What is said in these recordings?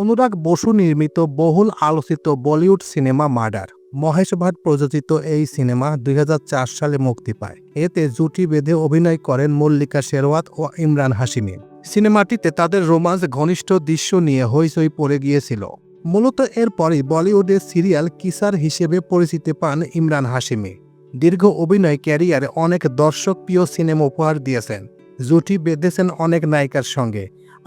অনুরাগ বসু নির্মিত বহুল আলোচিত Bollywood cinema murder. Mahesh Bhatt প্রযোজিত এই সিনেমা দুই হাজার চার সালে মুক্তি পায়। এতে জুটি বেঁধে অভিনয় করেন মল্লিকা শেরওয়াত ও ইমরান হাসিমি সিনেমাটিতে তাদের রোমান্স ঘনিষ্ঠ দৃশ্য নিয়ে হইচই পড়ে গিয়েছিল। মূলত এরপরই বলিউডের সিরিয়াল কিসার হিসেবে পরিচিতি পান ইমরান হাসিমি দীর্ঘ অভিনয় ক্যারিয়ারে অনেক দর্শক প্রিয় সিনেমা উপহার দিয়েছেন। জুটি বেঁধেছেন অনেক নায়িকার সঙ্গে।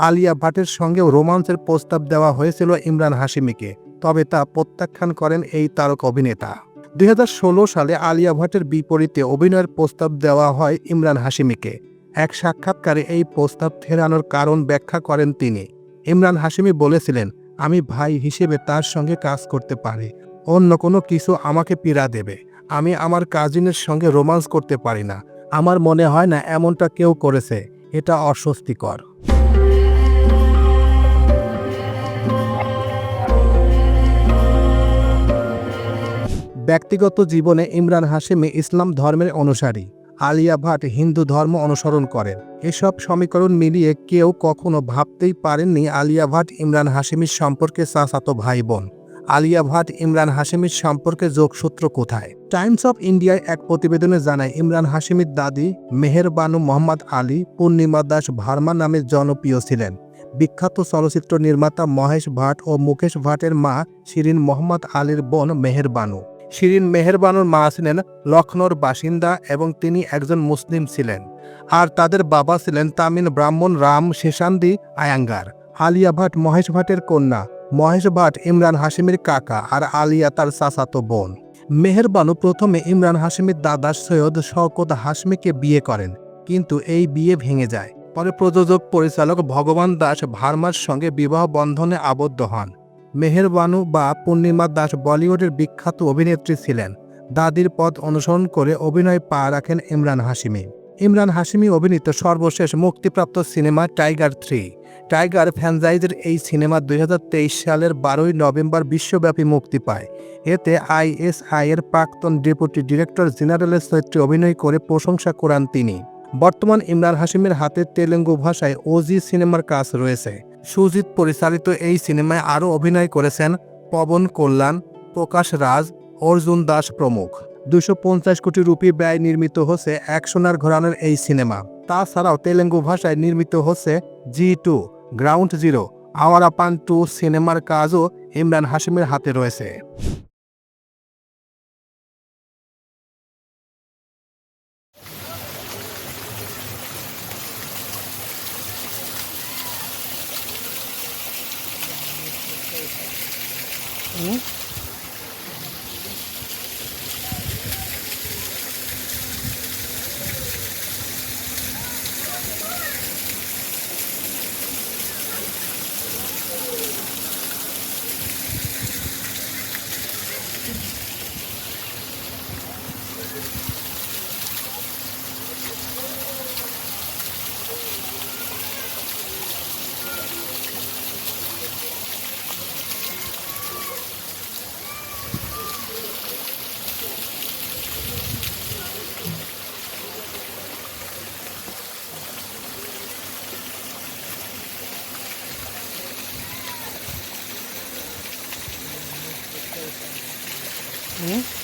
আলিয়া ভাটের সঙ্গেও রোমান্সের প্রস্তাব দেওয়া হয়েছিল ইমরান হাসিমিকে তবে তা প্রত্যাখ্যান করেন এই তারক অভিনেতা। দুই হাজার ষোলো সালে আলিয়া ভাটের বিপরীতে অভিনয়ের প্রস্তাব দেওয়া হয় ইমরান হাসিমিকে এক সাক্ষাৎকারে এই প্রস্তাব ফেরানোর কারণ ব্যাখ্যা করেন তিনি। ইমরান হাসিমি বলেছিলেন, আমি ভাই হিসেবে তার সঙ্গে কাজ করতে পারি, অন্য কোনো কিছু আমাকে পীড়া দেবে। আমি আমার কাজিনের সঙ্গে রোমান্স করতে পারি না। আমার মনে হয় না এমনটা কেউ করেছে। এটা অস্বস্তিকর। ব্যক্তিগত জীবনে ইমরান হাশেমি ইসলাম ধর্মের অনুসারী। আলিয়া ভাট হিন্দু ধর্ম অনুসরণ করেন। এসব সমীকরণ মিলিয়ে কেউ কখনো ভাবতেই পারেননি আলিয়া ভাট ইমরান হাশেমির সম্পর্কে চাচাতো ভাই বোন আলিয়া ভাট ইমরান হাশেমির সম্পর্কে যোগসূত্র কোথায়? টাইমস অফ ইন্ডিয়ায় এক প্রতিবেদনে জানায়, ইমরান হাশেমির দাদি মেহেরবানু মোহাম্মদ আলী পূর্ণিমা দাস ভার্মা নামে জনপ্রিয় ছিলেন। বিখ্যাত চলচ্চিত্র নির্মাতা মহেশ ভাট ও মুকেশ ভাটের মা শিরিন মোহাম্মদ আলীর বোন মেহেরবানু। শিরিন মেহেরবানুর মা ছিলেন লখনৌর বাসিন্দা এবং তিনি একজন মুসলিম ছিলেন। আর তাদের বাবা ছিলেন তামিল ব্রাহ্মণ রাম শেষান্দি আয়াঙ্গার, আলিয়া ভাট মহেশ ভাটের কন্যা, মহেশ ভাট ইমরান হাসিমির কাকা আর আলিয়া তার চাচাতো বোন। মেহেরবানু প্রথমে ইমরান হাসিমির দাদা সৈয়দ শওকত হাসমিকে বিয়ে করেন, কিন্তু এই বিয়ে ভেঙে যায়। পরে প্রযোজক পরিচালক ভগবান দাস ভার্মার সঙ্গে বিবাহ বন্ধনে আবদ্ধ হন। মেহেরবানু বা পূর্ণিমা দাস বলিউডের বিখ্যাত অভিনেত্রী ছিলেন। দাদির পথ অনুসরণ করে অভিনয় পা রাখেন ইমরান হাসিমি ইমরান হাসিমি অভিনীত সর্বশেষ মুক্তিপ্রাপ্ত সিনেমা টাইগার থ্রি। টাইগার ফ্যানজাইজের এই সিনেমা দুই হাজার তেইশ সালের বারোই নভেম্বর বিশ্বব্যাপী মুক্তি পায়। এতে আইএসআই এর প্রাক্তন ডেপুটি ডিরেক্টর জেনারেলের চরিত্রে অভিনয় করে প্রশংসা করান তিনি। বর্তমান ইমরান হাসিমের হাতে তেলেঙ্গু ভাষায় ওজি সিনেমার কাজ রয়েছে। সুজিত পরিচালিত এই সিনেমায় আরও অভিনয় করেছেন পবন কল্যাণ, প্রকাশ রাজ, অর্জুন দাস প্রমুখ। দুশো পঞ্চাশ কোটি রুপি ব্যয় নির্মিত হচ্ছে এক সোনার ঘরানের এই সিনেমা। তাছাড়াও তেলেঙ্গু ভাষায় নির্মিত হচ্ছে G two, ground zero, Awarapan two সিনেমার কাজও ইমরান হাসিমের হাতে রয়েছে। 嗯 mhm